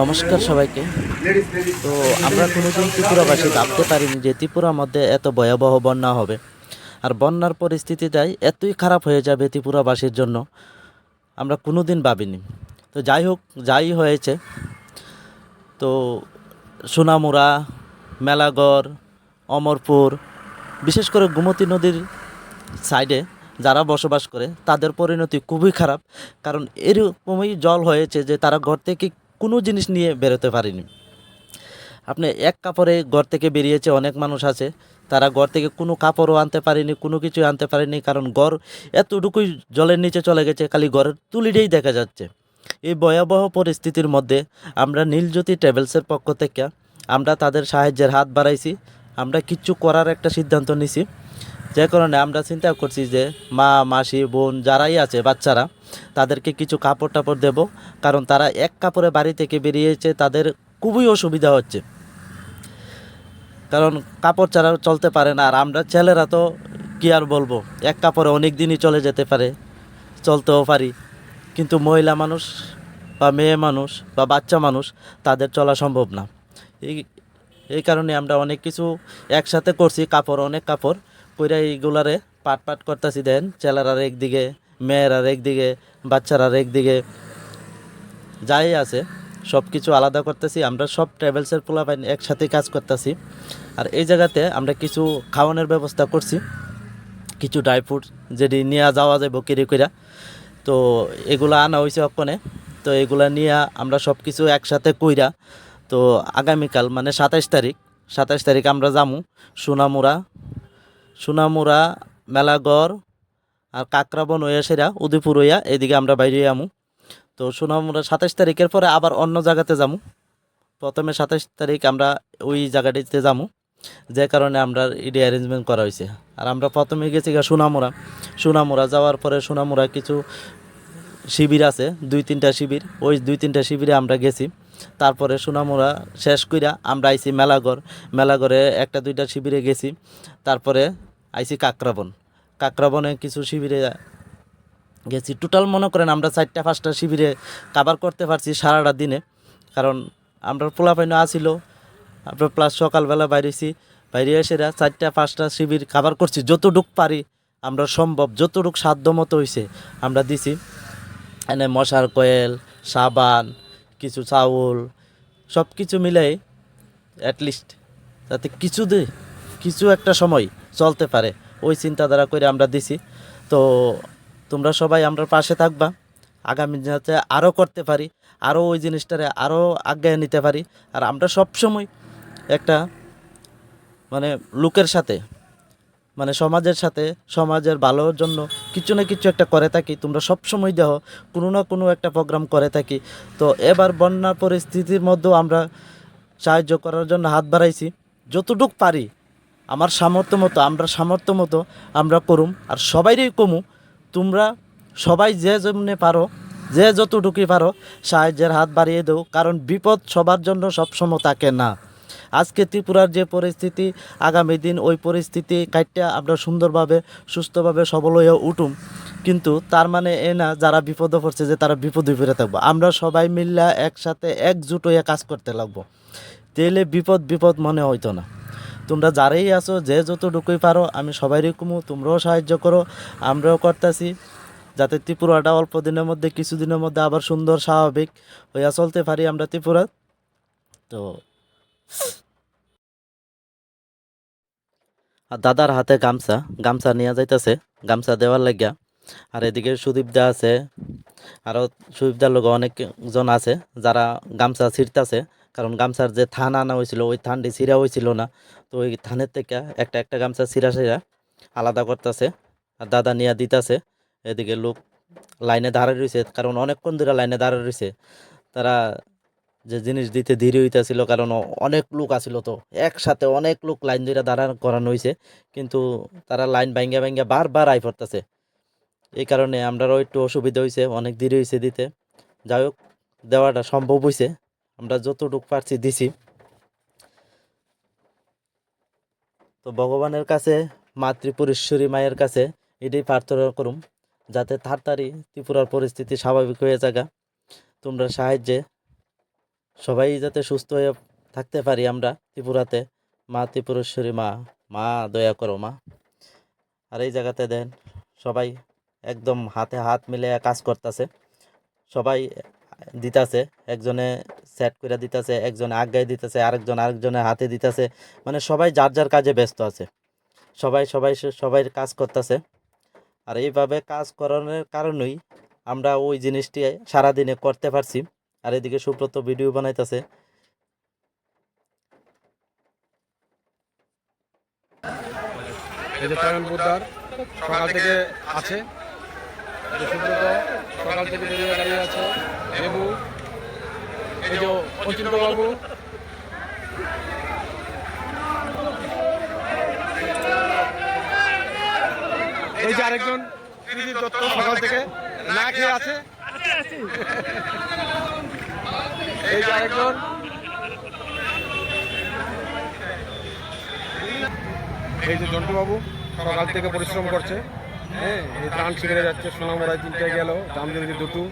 নমস্কার সবাইকে। তো আমরা কোনোদিন ত্রিপুরাবাসী ভাবতে পারিনি যে ত্রিপুরার মধ্যে এত ভয়াবহ বন্যা হবে। আর বন্যার পরিস্থিতিটাই এতই খারাপ হয়ে যাবে ত্রিপুরাবাসীর জন্য, আমরা কোনোদিন ভাবিনি। তো যাই হোক, যাই হয়েছে। তো সোনামুড়া মেলাগড় অমরপুর, বিশেষ করে গোমতী নদীর সাইডে যারা বসবাস করে, তাদের পরিণতি খুবই খারাপ। কারণ এরকমই জল হয়েছে যে তারা ঘর থেকে কোনো জিনিস নিয়ে বেরোতে পারেনি। আপনি এক কাপড়ে ঘর থেকে বেরিয়েছে অনেক মানুষ আছে। তারা ঘর থেকে কোনো কাপড়ও আনতে পারেনি, কোনো কিছু আনতে পারেনি। কারণ ঘর এতটুকুই জলের নিচে চলে গেছে, খালি ঘরের তুলিটাই দেখা যাচ্ছে। এই ভয়াবহ পরিস্থিতির মধ্যে আমরা নীলজ্যোতি ট্রাভেলসের পক্ষ থেকে আমরা তাদের সাহায্যের হাত বাড়াইছি। আমরা কিচ্ছু করার একটা সিদ্ধান্ত নিছি। যে কারণে আমরা চিন্তা করছি যে মা, মাসি, বোন যারাই আছে, বাচ্চারা, তাদেরকে কিছু কাপড় টাপড় দেব। কারণ তারা এক কাপড়ে বাড়ি থেকে বেরিয়েছে, তাদের খুবই অসুবিধা হচ্ছে। কারণ কাপড় ছাড়া চলতে পারে না। আর আমরা ছেলেরা তো কী আর বলব? এক কাপড়ে অনেক দিনই চলে যেতে পারে, চলতেও পারি। কিন্তু মহিলা মানুষ বা মেয়ে মানুষ বা বাচ্চা মানুষ, তাদের চলা সম্ভব না। এই এই কারণে আমরা অনেক কিছু একসাথে করছি, কাপড়, অনেক কাপড়। কইরা এইগুলারে পাট পাট করতেছি দেন। ছেলেরার একদিকে মেয়েরার একদিকে বাচ্চারার একদিকে। যাই আছে সব কিছু আলাদা করতেছি। আমরা সব ট্রাভেলসের পোলা পোলাপাইন একসাথে কাজ করতেছি। আর এই জায়গাতে আমরা কিছু খাওয়ানোর ব্যবস্থা করছি। কিছু ড্রাই ফ্রুট যেটি নিয়ে যাওয়া যায় কিরে কইরা। তো এগুলো আনা হয়েছে অক্ষণে তো এগুলা নিয়ে আমরা সব কিছু একসাথে কইরা, তো আগামীকাল মানে সাতাইশ তারিখ সাতাইশ তারিখ আমরা যামু। সোনামুড়া সোনামুড়া মেলাগড় আর কাকরাবন হইয়া উদয়পুর হইয়া এদিকে আমরা বাইরে আমু তো সোনামুড়া সাতাইশ তারিখের পরে আবার অন্য জায়গাতে যামু। প্রথমে সাতাইশ তারিখ আমরা ওই জায়গাটিতে যামু, যে কারণে আমরা ইডি অ্যারেঞ্জমেন্ট করা হয়েছে আর আমরা প্রথমে গেছি গা সোনামুড়া সোনামুড়া যাওয়ার পরে সোনামুড়া কিছু শিবির আছে, দুই তিনটা শিবির। ওই দুই তিনটা শিবিরে আমরা গেছি। তারপরে সোনামুড়া শেষ কইরা আমরা আইছি মেলাগড়। মেলাগড়ে একটা দুইটা শিবিরে গেছি। তারপরে আইছি কাকরাবন। কাকরাবনে কিছু শিবিরে গেছি। টোটাল মনে করেন আমরা চারটা, পাঁচটা শিবিরে কাবার করতে পারছি সারাটা দিনে। কারণ আমরা পোলাপাইন আসিল, আমরা প্লাস সকালবেলা বাইরেছি। বাইরে এসে চারটা, পাঁচটা শিবির কাবার করছি। যতটুক পারি আমরা সম্ভব, যতটুক সাধ্য মতো হয়েছে আমরা দিছি। এনে মশার কয়েল, সাবান, কিছু চাউল সব কিছু মিলাই অ্যাটলিস্ট যাতে কিছু দে, কিছু একটা সময় চলতে পারে। ওই চিন্তাধারা করে আমরা দিছি। তো তোমরা সবাই আমরা পাশে থাকবা। আগামী যাতে আরও করতে পারি আরও ওই জিনিসটারে আরও আজ্ঞায় নিতে পারি। আর আমরা সব সময় একটা মানে লোকের সাথে মানে সমাজের সাথে, সমাজের ভালোর জন্য কিছু না কিছু একটা করে থাকি। তোমরা সব সময় দেহ কোনো না কোনো একটা প্রোগ্রাম করে থাকি। তো এবার বন্যার পরিস্থিতির মধ্যেও আমরা সাহায্য করার জন্য হাত বাড়াইছি। যতটুক পারি আমার সামর্থ্য মতো, আমরা সামর্থ্য মতো আমরা করুম, আর সবাইরই কমু। তোমরা সবাই যে যেমনি পারো, যে যতটুকুই পারো, সাহায্যের হাত বাড়িয়ে দেও, কারণ বিপদ সবার জন্য সবসময় থাকে না। আজকে ত্রিপুরার যে পরিস্থিতি, আগামী দিন ওই পরিস্থিতি কাটতে আমরা সুন্দরভাবে, সুস্থভাবে সবল হয়ে উঠুম। কিন্তু তার মানে এ না, যারা বিপদে পড়ছে যে তারা বিপদে ফিরে থাকব। আমরা সবাই মিল্লা একসাথে একজুট হয়ে কাজ করতে লাগবো। তাহলে বিপদ বিপদ মনে হইতো না। তোমরা যারাই আছো, যে যত যতটুকুই পারো, আমি সবাইরই কমু, তোমরাও সাহায্য করো, আমরাও করতেছি। যাতে ত্রিপুরাটা অল্প দিনের মধ্যে, কিছুদিনের মধ্যে আবার সুন্দর, স্বাভাবিক হইয়া চলতে পারি আমরা ত্রিপুরা। তো আর দাদার হাতে গামছা গামছা নিয়ে যাইতেছে, গামছা দেওয়ার লাগিয়া। আর এদিকে সুদীপদা আছে আরও সুদীপদার লোক অনেকজন আছে, যারা গামছা ছিঁড়তেছে। কারণ গামছার যে থান আনা হয়েছিল, ওই থানটি ছিঁড়া হয়েছিল না। তো ওই থানের থেকে একটা একটা গামছা ছিঁড়া ছিঁড়া আলাদা করতেছে আর দাদা নিয়ে দিতেছে। এদিকে লোক লাইনে দাঁড়ায় রয়েছে, কারণ অনেকক্ষণ ধরে লাইনে দাঁড়ায় রয়েছে। তারা যে জিনিস দিতে ধীরে হইতেছিল, কারণ অনেক লোক আছিল তো, একসাথে অনেক লোক লাইন ধরে দাঁড়ান করানো হয়েছে কিন্তু তারা লাইন ভাঙ্গা ভাঙ্গা বারবার আই পড়তেছে। এই কারণে আমরাও একটু অসুবিধা হয়েছে অনেক দেরি হয়েছে দিতে। যাই হোক, দেওয়াটা সম্ভব হয়েছে আমরা যতটুক পারছি দিছি। তো ভগবানের কাছে মাতৃপুরেশ্বরী মায়ের কাছে এটাই প্রার্থনা করুম, যাতে তাড়াতাড়ি ত্রিপুরার পরিস্থিতি স্বাভাবিক হয়ে যাগা তোমরা সাহায্যে সবাই যাতে সুস্থ হয়ে থাকতে পারি আমরা ত্রিপুরাতে। মা ত্রিপুরেশ্বরী মা মা দয়া করো মা। আর এই জায়গাতে দেন, সবাই একদম হাতে হাত মিলে কাজ করতেছে। সবাই দিতাছে, একজনে সেট করে দিতেছে, একজনে আগায় দিতেছে, আরেকজন আরেকজনের হাতে দিতেছে। মানে সবাই যার যার কাজে ব্যস্ত আছে। সবাই সবাই সবাই কাজ করতেছে। আর এইভাবে কাজ করানোর কারণেই আমরা ওই জিনিসটি সারাদিনে করতে পারছি। আর এদিকে সুব্রত ভিডিও বানাইতেছে। সকাল থেকে আছে। সকাল থেকে বেরিয়ে দাঁড়িয়ে আছে। দেবু এই যে অচিন্ত বাবু। এই যে আরেকজন দত্ত সকাল থেকে না খেয়ে আছে। এই যে আরেকজন। এই যে জন্টু বাবু সকাল থেকে পরিশ্রম করছে। হ্যাঁ এই শিখে শিবিরে যাচ্ছে সোনামুড়ায় তিনটে গেল জামজুরি দুটো।